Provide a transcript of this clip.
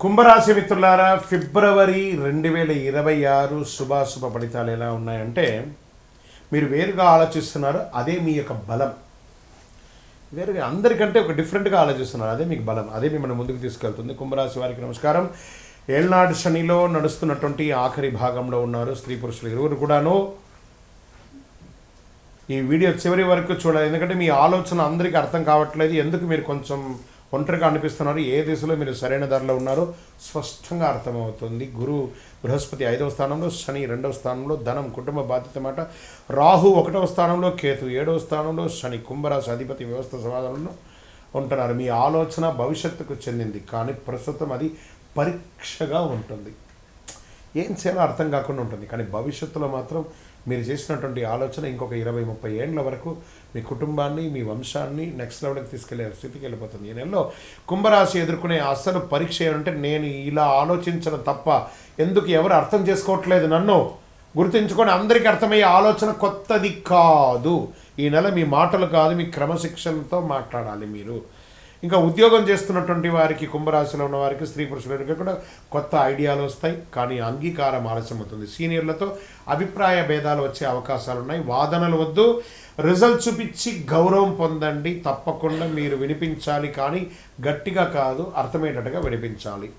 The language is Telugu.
కుంభరాశి మిత్రులారా ఫిబ్రవరి రెండు వేల ఇరవై ఆరు శుభాశుభ ఫలితాలు ఎలా ఉన్నాయంటే మీరు వేరుగా ఆలోచిస్తున్నారు అదే మీ యొక్క బలం. వేరుగా అందరికంటే ఒక డిఫరెంట్గా ఆలోచిస్తున్నారు అదే మీకు బలం అదే మిమ్మల్ని ముందుకు తీసుకెళ్తుంది. కుంభరాశి వారికి నమస్కారం. ఏళ్నాడు శనిలో నడుస్తున్నటువంటి ఆఖరి భాగంలో ఉన్నారు స్త్రీ పురుషులు ఇరువురు కూడాను. ఈ వీడియో చివరి వరకు చూడాలి ఎందుకంటే మీ ఆలోచన అందరికీ అర్థం కావట్లేదు ఎందుకు మీరు కొంచెం ఒంటరిగా అనిపిస్తున్నారు. ఏ దిశలో మీరు సరైన ధరలో ఉన్నారో స్పష్టంగా అర్థమవుతుంది. గురు బృహస్పతి ఐదవ స్థానంలో శని రెండవ స్థానంలో ధనం కుటుంబ బాధ్యత మాట. రాహు ఒకటవ స్థానంలో కేతు ఏడవ స్థానంలో శని కుంభరాశి అధిపతి వ్యవస్థ సమాధానంలో ఉంటున్నారు. మీ ఆలోచన భవిష్యత్తుకు చెందింది కానీ ప్రస్తుతం అది పరీక్షగా ఉంటుంది. ఏం చేయాలో అర్థం కాకుండా ఉంటుంది. కానీ భవిష్యత్తులో మాత్రం మీరు చేసినటువంటి ఆలోచన ఇంకొక ఇరవై ముప్పై ఏండ్ల వరకు మీ కుటుంబాన్ని మీ వంశాన్ని నెక్స్ట్ లెవెల్కి తీసుకెళ్ళే స్థితికి వెళ్ళిపోతుంది. ఈ నెలలో కుంభరాశి ఎదుర్కొనే అసలు పరీక్ష ఏంటంటే నేను ఇలా ఆలోచించడం తప్ప ఎందుకు ఎవరు అర్థం చేసుకోవట్లేదు నన్ను. గుర్తుంచుకొని అందరికీ అర్థమయ్యే ఆలోచన కొత్తది కాదు. ఈ నెల మీ మాటలు కాదు మీ క్రమశిక్షణతో మాట్లాడాలి మీరు. ఇంకా ఉద్యోగం చేస్తున్నటువంటి వారికి కుంభరాశిలో ఉన్న వారికి స్త్రీ పురుషులకి కూడా కొత్త ఐడియాలు వస్తాయి. కానీ అంగీకారం ఆలస్యం అవుతుంది సీనియర్లతో అభిప్రాయ భేదాలు వచ్చే అవకాశాలు ఉన్నాయి. వాదనలు వద్దు. రిజల్ట్ చూపించి గౌరవం పొందండి. తప్పకుండా మీరు వినిపించాలి. కానీ గట్టిగా కాదు అర్థమయ్యేటట్టుగా వినిపించాలి.